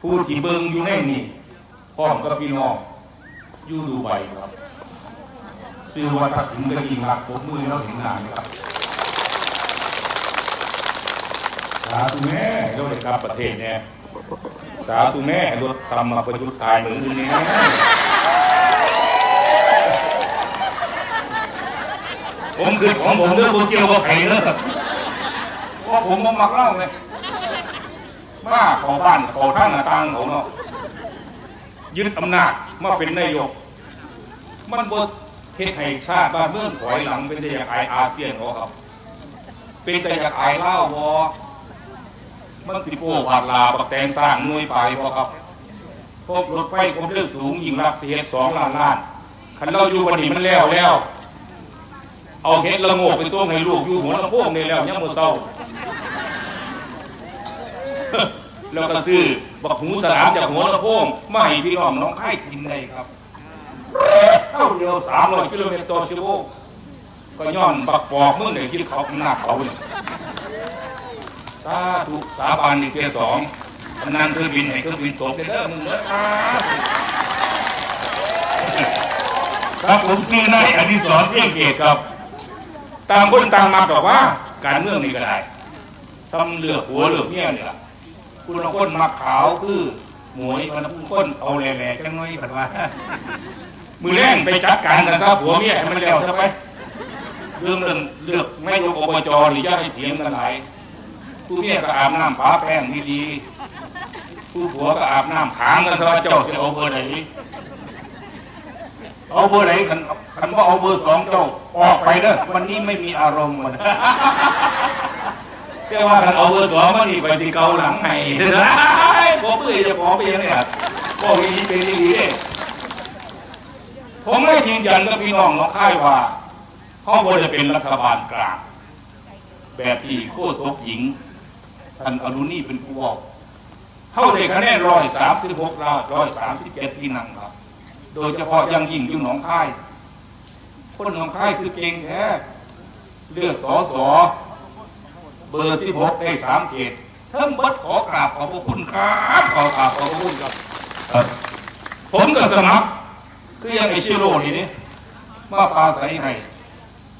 ผู้ที่เบิ่งอยู่ในนี่พร้อมกับพี่น้องอยู่ดูใบครับซื้อว่าทักษิณกระดิ่งหลักผมมือเราเห็นหนาไหมครับสาธุแม่เราได้กลับประเทศเนี่ยสาธุแม่รถตำมาประยุทธ์ตายเหมือนกันเนี่ยผมคือของผมเรื่องผมเกี่ยวกับไผ่เนอะเพราะผมบ่มักเล่าเลย มาเของบ้านเของท่านต่างเขาเนาะยึดอำนาจมาเป็นนายก มันบดเฮ็ดให้ชาติบ้านเมืองถอยหลังเป็นแต่อยากอายอาเซียนเขาครับ เป็นแต่อยากอายเล่าวอมันสิโป้บาดลาบักแตงสร้างหน่วยไปพอครับพบรถไฟความเร็วสูงยิงรับเสียสองล้านล้านคันเราอยู่วันนี้มันแล้วแล้ว เอาเฮ็ดละโงกไปส่งให้ลูกอยู่หัวลำโพงนี่แล้วยังบ่เศร้า แล้วก็ซื้อบักหูสนามจากหัวลำโพงมาให้พี่น้องน้องไอ้กินได้ครับเท่าเดียวสามร้อยกิโลเมตรต่อชั่วโมงก็ย้อนบักปอกมึงได้กินเขาหน้าเขาเนี่ยสาธุสาบานอีเทียสองกำนันเครื่องบินให้เครื่องบินตกไปเด้อมึงเด้อครับผมชื่อนายอดิศรเที่ยงเกตครับต่างคนต่างมาบอกว่า การเมืองนี่ก็ได้ซ้ำเลือกหัวเลือกเมียนี่ล่ะ คุณละคนมาขาวคือหมวยคนละคนเอาแหล่ๆจังน้อยผัดว่ามือแรงไปจัดการกันซะผัวเมียให้มันแล้วซะไปเรื่องเรื่องเลือกไม่ยกอบจหรือจะให้เถียงกันหลายผู้เมียก็อาบน้ำผาแป้งดีๆผู้ผัวก็อาบน้ำถามกันซะว่าเจ้าสิเอาเบอร์ไหนเอาเบอร์ไหนคันคันว่าเอาเบอร์สองเจ้าออกไปเด้อวันนี้ไม่มีอารมณ์มัน แต่ว่าคันเอาเบอร์สองมานี่ไปสิเกาหลังให้เด้อผมเอ้ยจะขอไปยังเนี่ยบอกอย่างนี้เป็นอย่างนี้เด้ผมไม่ยืนยันกับพี่น้องน้องค่ายว่าเขาบจะเป็นรัฐบาลกลางแบบที่โคศกหญิงท่านอนุนี่เป็นผู้บอกเข้าได้คะแนนร้อยสามสิบหกล้านร้อยสามสิบเจ็ดที่นั่งครับ โดยเฉพาะอยังยิ่งอยู่หนองคาย คนหนองคายคือเก่งแท้เลือกสอสอ เบอร์สิบหกได้สามเขตทั้งบัดขอกราบขอบพระคุณครับขอกราบขอบพระคุณครับครับ ผมก็สมัครคือยังไอชิโร่นี่นี่มาปราศัยให้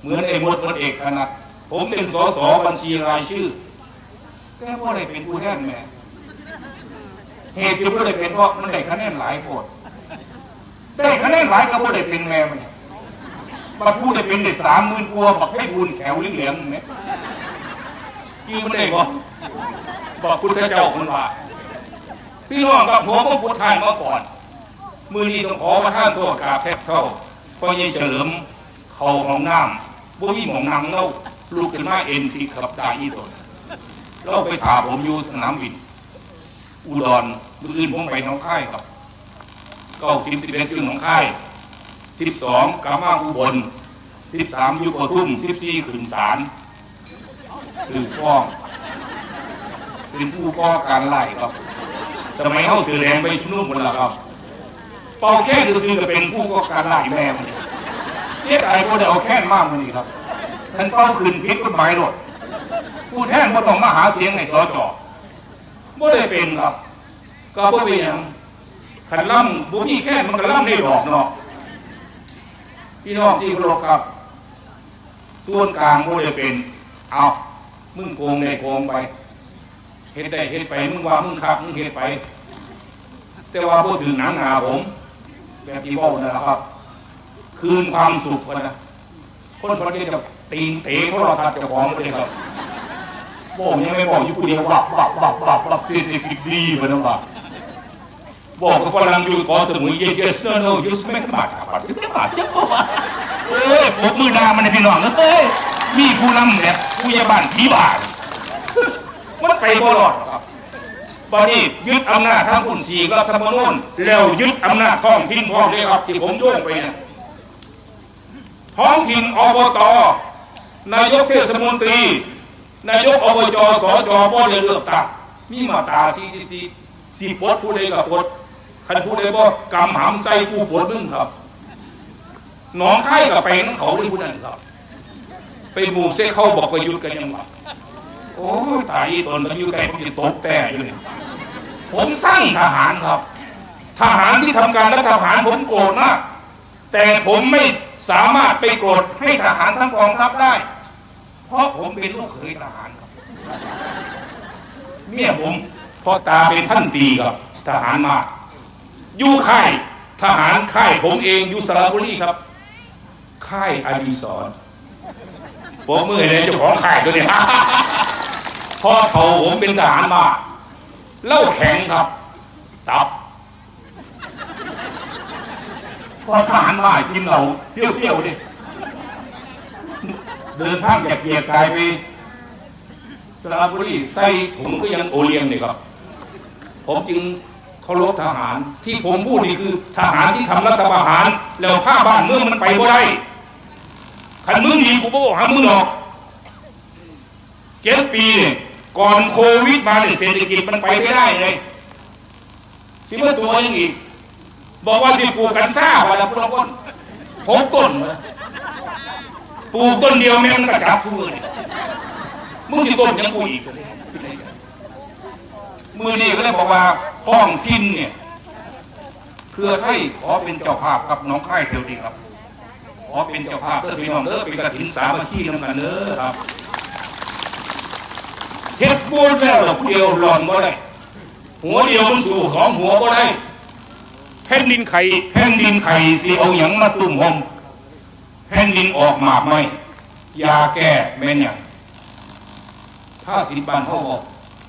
เหมือนไอ้มดมดเอกขนาดผมเป็นสสบัญชีรายชื่อแต่ว่าได้เป็นผู้แทนแม่เหตุที่ว่าได้เป็นเพราะมันได้คะแนนหลายโพดได้คะแนนหลายก็ว่าได้เป็นแม่มันบัดผู้ได้เป็นได้สามหมื่นกว่าบักให้บุญแถวเหลืองๆเนี่ย ยืมได้บ่บอกพุทธเจ้าคนว่าพี่น้องกับหัวก็พุทธทานมาก่อน มือนี้ต้องขอประทานโทษกราบแทบเท่าเพราะยังเฉลิมเขาของน้ำบุมีหมองนางเล่าลูกขึ้นมาเอ็นที่ขับตายอีตนเราไปถามผมอยู่สนามบิน อุดรมืออื่นผมไปหน้องค่ายครับเก้าสิบสิบเอ็ดอยู่หน้องค่ายสิบสองกลับมาอุบลสิบสามอยู่กระทุ่มสิบสี่ขึ้นศาล คือฟ้อง เป็นผู้ก่อการไล่ครับ สมัยเขาสื่อแดงไปชุมนุมหมดแล้วครับเป่าแค่คือซื้อก็เป็นผู้ก่อการไล่แม่มันเสียดายก็ได้เอาแค่มากมันนี่ครับท่านเป้าคืนพิษกฎหมายหมดผู้แทนก็ต้องมาหาเสียงในสจบ่ได้เป็นครับ ก็บ่เป็นอย่างขันล่ำบุมีแค่มันก็ล่ำได้ดอกเนาะพี่น้องที่เคารพครับ ส่วนกลางบ่ได้เป็น เอา มึงโกงได้โกงไปเฮ็ดได้เฮ็ดไป มึงว่ามึงขับมึงเฮ็ดไป แต่ว่าพูดถึงหนังหาผมแบบที่บอกนะครับ คืนความสุขนะคนคนนี้จะตีนเตะโทรทัศน์เจ้าของเลยครับบอกยังไม่บอกอยู่ผู้เดียวบับบับบับบับบับเศรษฐกิจดีไปนะบับบอกกับฝรั่งอยู่เกอสมุย yes yes no no just ไม่ขมาดครับไม่ขมาดเจ้าว่าเอ้ยผมมือนามันในพี่น้องเอ้ย มีผู้นำเนี่ยผู้ใหญ่บ้านผีบ้านมันไปบ่รอดครับตอนนี้ยึดอำนาจทางคุณสีรัฐธรรมนูญแล้วยึดอำนาจท้องถิ่นพร้อมเลยครับที่ผมโยงไปเนี่ยท้องถิ่นอบตนายกเทศมนตรี นายกอบจสจบ่ได้เลือกตั้งมีมาตาสีที่สีสีปดผู้ใดกับปดคันผู้ใดบ่กำหำใส่กูปดมึงครับ หนองค่ายกับไปนเขาด้วยผู้นั้นครับ ไปหมู่เส้เข้าบอกประยุทธ์กันยังว่าโอ้ตายอีตนมันอยู่ใกล้ผมจะตกแต่อยู่นี่ผมสร้างทหารครับ ทหารที่ทำการรัฐประหารผมโกรธมาก แต่ผมไม่สามารถไปโกรธให้ทหารทั้งกองทัพได้ เพราะผมเป็นลูกเขยทหารครับ เมียผมพ่อตาเป็นท่านตีครับ ทหารมาอยู่ค่ายทหารค่ายผมเองอยู่สระบุรีครับ ค่ายอดีศร ผมมือเลยเจ้าของค่ายตัวนี้พ่อเขาผมเป็นทหารมาเล่าแข็งครับ ตับพอทหารมากินเราเที่ยวเที่ยวๆดิเดินทางจากเกียร์กายไปสระบุรีใส่ถุงก็ยังโอเลียงเลยครับ ผมจึงเคารพทหารที่ผมพูดนี่คือ ทหารที่ทำรัฐประหาร แล้วผ้าบ้านเมืองมันไปบ่ได้ ขันมึงดีกูบ่บอกหามึงหรอกเจ็ดปีเนี่ยก่อนโควิดมาเนี่ยเศรษฐกิจมันไปไม่ได้เลยสิเมื่อตัวยังอีก บอกว่าสิปลูกกันซ่าวันละพวกคนหกต้นเหรอปลูกต้นเดียวแม่งมันกระจับทั่วเลยมึงสิต้มยังกูอีกสิมือนี่ก็เลยบอกว่าห้องทินเนี่ยเพื่อให้ขอเป็นเจ้าภาพครับน้องค่ายเทียวดีครับ ขอเป็นเจ้าภาพเด้อพี่น้องเด้อเป็นกระถินสามัคคีนำกันเด้อครับเฮ็ดบูนแล้วเราผู้เดียวหลอนบ่ได้หัวเดียวมันสู่สองหัวบ่ได้แผ่นดินไข่แผ่นดินไข่สิเอาหยังมาตุ่มหอมแผ่นดินออกหมากไหมยาแก้แม่นหยังถ้าสิบานเขาบอก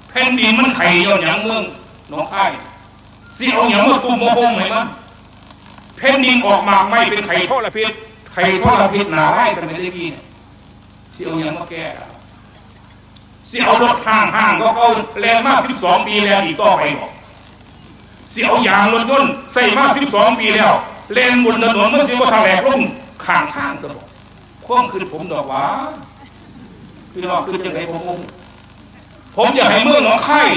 แผ่นดินมันไข่ย้อนหยังเมืองหนองคายสิเอาหยังมาตุ่มมาพงไหมมันแผ่นดินออกหมากไม่เป็นไข่ทอระพิษ ไข่ทอระพิษหนาไร่สมัยตะกี้เนี่ยสิเอายังมาแก้ล่ะสิเอารถห้างห้างก็เอาแรงมากสิบสองปีแล้วอีกต่อไปบอกสิเอายางรถยนต์ใส่มาสิบสองปีแล้วแรงบนถนนมันสิบ่ทะแหลกลงข้างทางซะบอกความคือผมดอกว่าพี่น้องคือจังไงผมงงผมอยากให้เมืองหนองคาย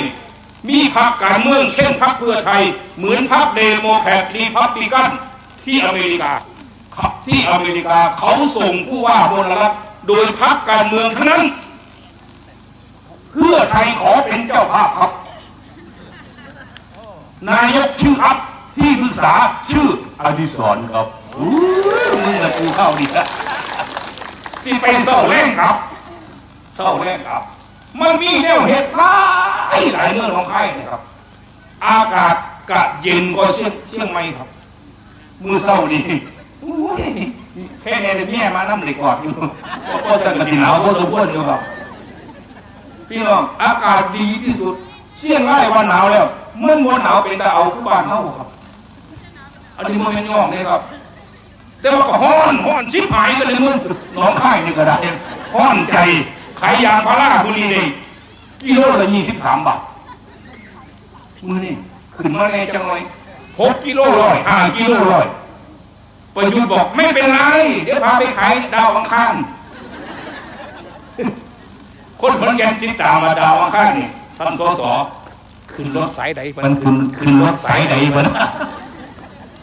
มีพรรคการเมืองเช่นพรรคเพื่อไทย เหมือนพรรคเดโมแครตรีพับลิกันที่อเมริกา ที่อเมริกาเขาส่งผู้ว่าบนรัฐโดยพรรคการเมืองทั้งนั้น เพื่อไทยขอเป็นเจ้าภาพครับ นายกชื่ออัพที่ปรึกษาชื่ออดิศรครับมึงกับกูเข้าดีละสิไปเศร้าแรงครับเศร้าแรงครับ มันมีแนวเหตุหลายหลายเรื่องของใครนะครับ อากาศกะเย็นกว่าเชียงเชียงใหม่ครับมือเศร้านี่ ยแค่แน่แม่มาน้ำเหล็กกอดอยู่เพราะสังสีหนาวพอสมควรอยู่ครับ พี่น้องอากาศดีที่สุด เชียงรายวันหนาวแล้วมันมวนหนาวเป็นตาเอาคือบ้านเฮาครับ อันนี้มันเป็นย่องเลยครับแต่ว่าก็ห้อนห้อนชิบหายกันเลยมึงหน้องค่ายนี่ก็ได้ห้อนใจขายยางพาราบุรีนี่กิโลละยี่สิบสามบาทมือนี่ขึ้นมาแน่จังเลยหกกิโลร้อยห้ากิโลร้อย ประยุทธ์บอกไม่เป็นไร เดี๋ยวพาไปขายดาวอังคารคนขอนแก่นติดตามมาดาวอังคารนี่ท่านสสขึ้นรถสายใดมันขึ้นขึ้นรถสายใดมัน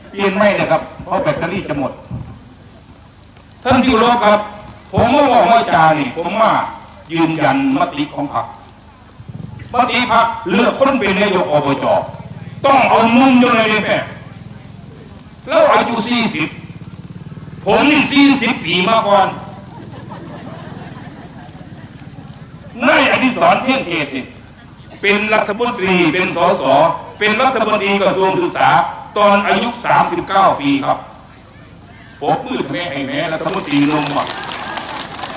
เปลี่ยนไม่เลยครับ เพราะแบตเตอรี่จะหมด ท่านที่เคารพครับ ผมมาบอกว่าจานี่ผมมายืนยันมติของพรรคมติพรรคเลือกคนเป็นนายกอบจต้องเอานุ่มจนเลยแม่แล้วอายุสี่สิบ ผมนี่สี่สิบปีมาก่อนนายอดิศรเที่ยงเกตนี่เป็นรัฐมนตรีเป็นสสเป็นรัฐมนตรีกระทรวงศึกษา ตอนอายุ 39 ปีครับ ผมมืดแม่ให้แม่รัฐมนตรีลงมา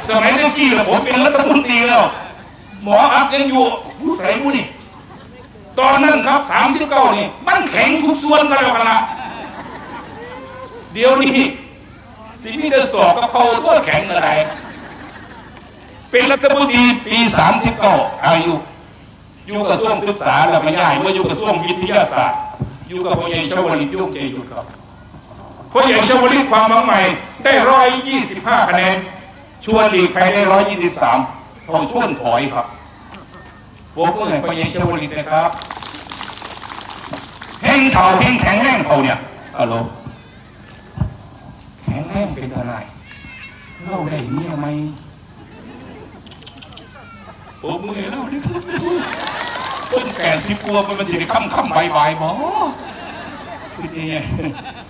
สมัยเรื่องกี้แล้วผมเป็นรัฐมนตรีแล้ว หมออัพยังอยู่ผู้ใส่ผู้นี่ ตอนนั้นครับสามสิบเก้านี่ มันแข็งทุกส่วนกันแล้วกันละเดี๋ยวนี้ สิมีได้สอบกับเขาตัวแข็งอะไรเป็นรัฐมนตรีปีสามสิบเก้าอายุอยู่กระทรวงศึกษาแล้วไม่ได้เมื่ออยู่กระทรวงวิทยาศาสตร์ อยู่กับพ่อใหญ่ชวลิตยุ่งเจยุทธครับพ่อใหญ่ชวลิตความหวังใหม่ได้ร้อยยี่สิบห้าคะแนนชวนหลีกภัยได้ร้อยยี่สิบสามทองช่วงถอยครับผมก็เห็นพ่อใหญ่ชวลิตนะครับแห้งเขาแห้งแข็งแรงเขาเนี่ยฮัลโหล งแรงเป็นทนายเล่าได้เมียไหมผมมือเล่าดิคนแก่สิบกลัวมันมันสิได้ค่ำค่ำใบใบายบ่คือยังไง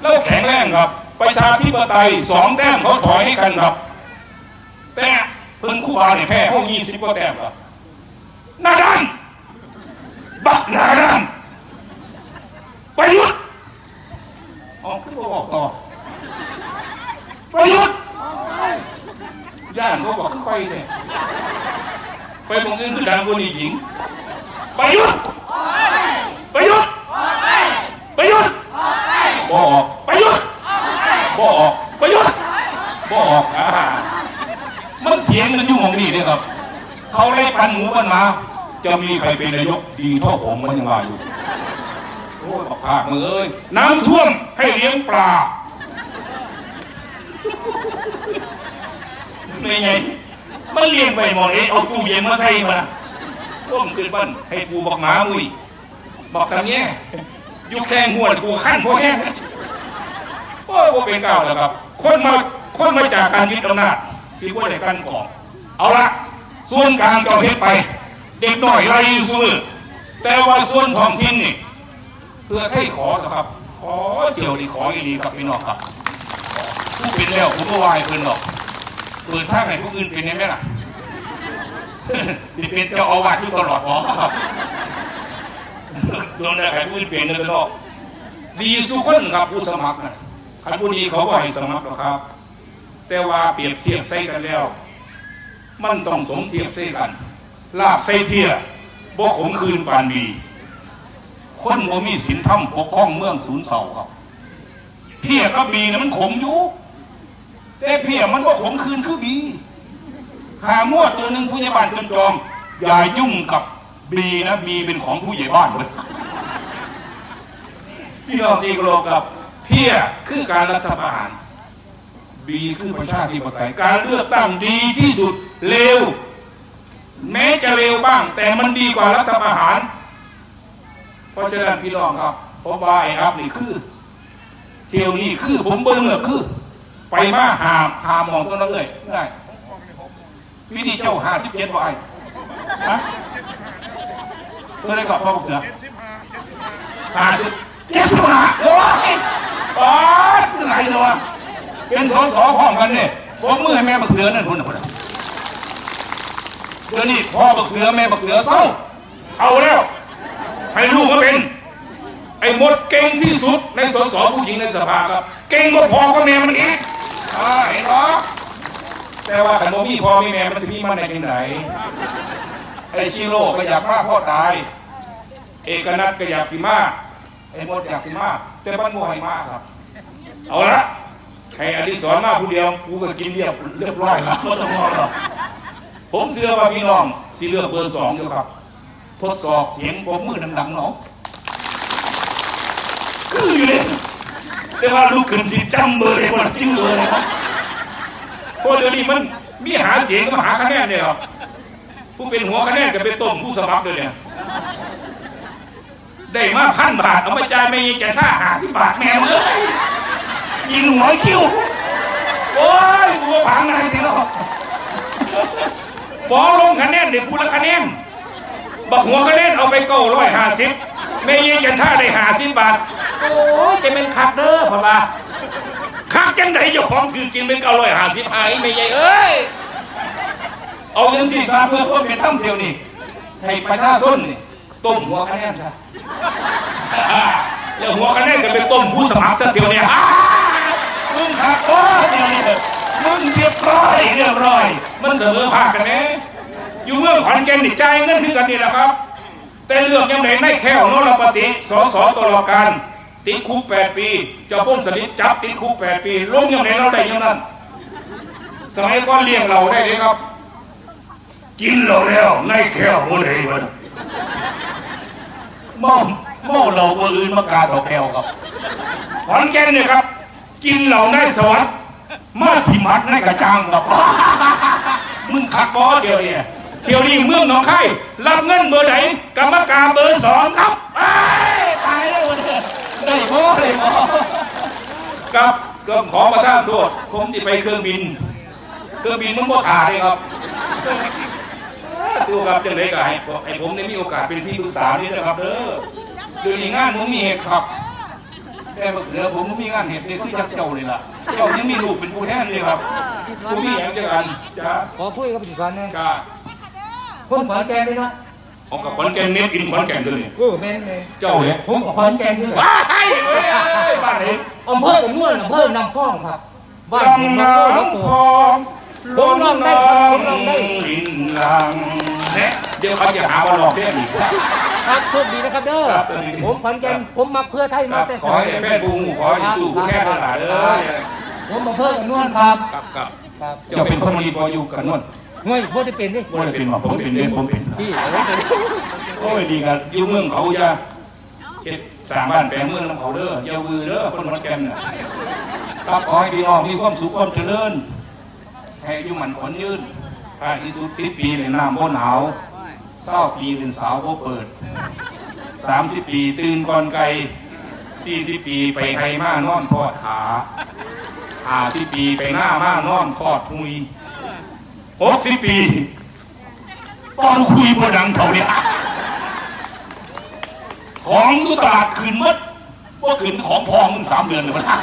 แล้วแข็งแรงครับ ประชาธิปไตยสองแต้มเขาถอยให้กันครับ แต่เพิ่นคู่บาเนี่ยแพ้พวกยี่สิบกว่าแต้มครับหน้าด้านบักหน้าด้านประยุทธ์อ๋อคือบอกต่อ ประยุทธ์ย่านเขาบอกขึ้นไปเลยไปมองอื่นคือดังกว่านี้หญิงประยุทธ์ประยุทธ์ประยุทธ์บออกประยุทธ์บออกประยุทธ์บออกอ่ามันเถียงกันอยู่มองนี่เนี่ยครับ เขาเล่ปันหมูกันมา จะมีใครเป็นนายกดีเท่าผมมันยังว่าอยู่โอ้ยบอกภาคมือเอ้ยน้ำท่วมให้เลี้ยงปลา ไม่ไงมันเลี้ยงไปหมดเองเอาตู้เย็นมาใส่มาต้มขึ้นบ้านให้ปูบอกหมามุยบอกทำเนี้ยอยุคแข่งหัวกูขั้นพวกแห้งโอ้ยว่าเป็นเก่าแล้วครับ คนมาคนมาจากการยึดอำนาจสิว่าได้กันก่อนเอาละส่วนกลางเจ้าเพชรไป เด็กหน่อยไรอยู่ซื้อแต่ว่าส่วนท้องถิ่นนี่เพื่อให้ขอนะครับ ขอเที่ยวดีขออีดีครับพี่น้องครับผู้เป็นแล้วผมก็วายเพิ่นหรอก เปิดท่างให้ผู้อื่นเป็นได้ไหมล่ะสิเป็นเจ้าอาวาสอยู่ตลอดหรอโดนได้ให้ผู้อื่นเป็นเลยเนาะดีสุคนครับผู้สมัครนะคันผู้ดีเขาก็ให้สมัครหรอกครับ แต่ว่าเปรียบเทียบใส่กันแล้ว มันต้องสมเทียบใส่กัน ลาบใส่เพียบ่ขมคืนปานดีคนบ่มีศีลธรรมปกครองเมืองศูนย์เสาครับ เพียกับบีนะมันขมอยู่ แต่เพียมันก็ขมคืนคือบีหามั่วตัวหนึ่งผู้ใหญ่บ้านจนจอมอย่ายุ่งกับบีนะบีเป็นของผู้ใหญ่บ้านเลยพี่น้องที่กรพกับเพียคือการรัฐประหารบีคือประชาธิปไตยการเลือกตั้งดีที่สุดเร็ว แม้จะเร็วบ้าง แต่มันดีกว่ารัฐประหาร เพราะฉะนั้นพี่น้องครับผมว่าไอ้ครับนี่คือ เที่ยวนี้คือผมเบิ้งเลยคือ ไปมาหาหามองต้นนั้นเลยได้วิธีเจ้าหาสิบเจ็ดวายฮะเพื่ออะไรกับพ่อกเสือหาสิบเจ็ดสิบห้าโอ้ยป๊าดไหนเลยวะเป็นสอสอพร้อมกันเนี่ยผมมือให้แม่บักเสือนั่นพุ่นน่ะพุ่นน่ะเดี๋ยวนี้พ่อบักเสือแม่บักเสือเศร้าเอาแล้ว ให้ลูกมาเป็น ไอ้มดเก่งที่สุดในสสผู้หญิงในสภาครับ เก่งก็พอก็แม่มันอีก อ่าเห็นเหรอแต่ว่าขันโมมีพ่อมีแม่มันจะมีมันในจังไหนไอ้ชิโร่ก็อยากมาพ่อตาย เอกนัทก็อยากสิมากไอ้มดอยากสิมากแต่บ้านโมให้มากครับ เอาละใครอดิศรมาผู้เดียวกูก็กินเรียบเรียบร้อยแล้วไม่ต้องรอหรอกผมเชื่อว่าพี่น้องสิเลือกเบอร์สองอยู่ครับ ทดสอบเสียงผมมือดังๆเนาะคืออยู่เลย แต่ว่าลูกขึ้นสิจำเบอร์เลยวันจริงเบอร์เลยครับเพราะเดี๋ยวนี้มันมีหาเสียงกับหาคะแนนเนี่ยครับผู้เป็นหัวคะแนนกับเป็นต้นผู้สมัครเลยเนี่ยได้มาพันบาทเอามาจ่ายไม่ยังจะท่าหาสิบบาทแม่เอ้ยยิงหัวคิ้วโอ้ยกูผังไหนทีเนาะบอลงคะแนนเดี๋ยวพูดละคะแนนบักหัวคะแนนเอาไปเก้าร้อยห้าสิบ ไม่ยังจะท่าได้หาสิบบาท โอ้ยจะเป็นคักเด้อพ่อละคักจังไดเจ้าของถือกินเป็นเก้าร้อยหาสิบหายไม่ใหญ่เอ้ย เอาเงินสี่สาเพื่อพ่อเป็นถ้ำเดียวนี่ให้ประชาชนนี่ต้มหัวคะแนนซะแล้วหัวคะแนนจะเป็นต้มผู้สมัครซะเทียวเนี่ยมึงขัดโอ้เดียวนี้เถอะมึงเรียบร้อยเรียบร้อย มันเสมอภาคกันไหมอยู่เมืองขอนแก่นนี่จ่ายเงินคือกันนี่แหละครับ แต่เรื่องยังไงไม่แค่วนรปฏิสสตลอดการติดคุกแปดปีเจ้าพ้นสนิทจับติดคุกแปดปีลงยังไงเราได้ยังนั้น สมัยก่อนเลี้ยงเราได้เลยครับ กินเราแล้วในแค่บนเหวมันหม้อหม้อเราเบอร์อื่นมากาดอกแก้วครับขอนแก่นเนี่ยครับ กินเหล่าในสวรรค์มาที่มัดในกระจังครับมึงขักบอเดียวเนี่ย เที่ยวนี้เมืองหนองคายรับเงินเบอร์ไหนกรรมการเบอร์สองครับไปตายแล้ววันนี้ได้บอได้บอครับก็ขอประทานโทษผมสิไปเครื่องบิน เครื่องบินมันบ่ขาดเลยครับตัวครับจังไดก็ให้ให้ผมได้มีโอกาสเป็นที่ปรึกษานี่นะครับเด้อเดี๋ยวนี้งานผมมีเหตุครับแต่บักเสือผมบ่มีงานเหตุเลยที่จักเจ้าเลยล่ะ เจ้ายังมีลูกเป็นผู้แทนเลยครับผู้มีอย่างเดียวกันจ้าขอคุยกับพี่สอนหนึงจ้า คนขอนแก่นด้วยเนาะผมกับขอนแก่นเน็ตอินขอนแก่นด้วยนี่โอ้แม่นเลยเจ้าเนี่ยผมขอนแก่นด้วยว้ายเว้ยเอ้ยบ้านไหนอำเภอกับนวลอำเภอนำฟ้องครับบ้านผมลำน้น้องำโตคลองผมลองได้ครับผมลองได้ ลินลังเนี่ยเดี๋ยวเขาจะหาว่าหลอกเพื่อนอีก ครับโชคดีนะครับเด้อครับสวัสดีผมขอนแก่นผมมาเพื่อไทยคมารับแต่ขอให้แฟนปูหมู่ขอให้สู้ผู้แค่ตลาดเลยผมอำเภอกับนวลครับครับครับ ครับ เจ้าเป็นคนมีพออยู่กันนวล ห่วยพ่ได้เป็นดิว่าจะเป็นหรอผมเป็นเรื่องผมเป็น พี่เอาไว้เป็นโอ้ยดีกันอยู่เมืองเขาจะเฮ็ดสร้างบ้านแปลงเมืองน้ำเขาเด้ออย่าวือเด้อคนขอนแก่นน่ะครับขอให้พี่น้องมีความสุขความเจริญให้อายุมันขวัญยืนถ้าอีสุดสิบปีเนี่ยน้ำบ่หนาวเศร้าปีเป็นสาวบ่เปิดสามสิบปีตื่นก่อนไก่สี่สิบปีไปไห้มานอนทอดขาห้าสิบปีไปหน้ามานอนทอดหุย หกสิบปีตอนคุยบ่ดังเท่าเนี่ยของดูตลาดคืนมดว่าคืนของพองมึงสามเดือนเลยนะ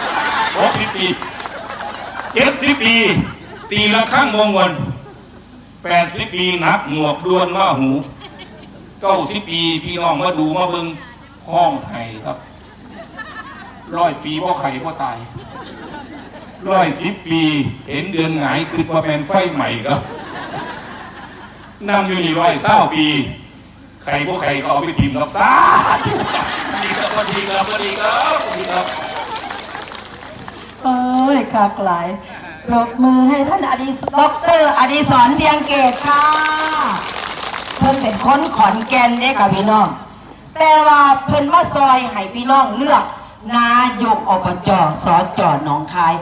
หกสิบปีเจ็ดสิบปี ตีละข้างวงวนแปดสิบปีนักหนวกด้วนมาหูเก้าสิบปีพี่น้องมาดูมาเบิ่งห้องไห้ครับร้อยปีว่าไข่ว่าตาย ร้อยสิบปี เห็นเดือนหงายคือว่าเป็นไฟใหม่ครับนั่งอยู่นี่ร้อยเศร้าปี ใครพวกใครก็เอาไปทิมรับซ่าดีครับสวัสดีครับสวัสดีครับสวัสดีครับเอ้ยคากหลายปรบมือให้ท่านอดีศดอกเตอรอดีศรเดียงเกตค่ะเพิ่นเป็นคนขอนแก่นเด้ค่ะพี่น้อง แต่ว่าเพิ่นมาซอยให้พี่น้องเลือก นายกอบจสจหนองคาย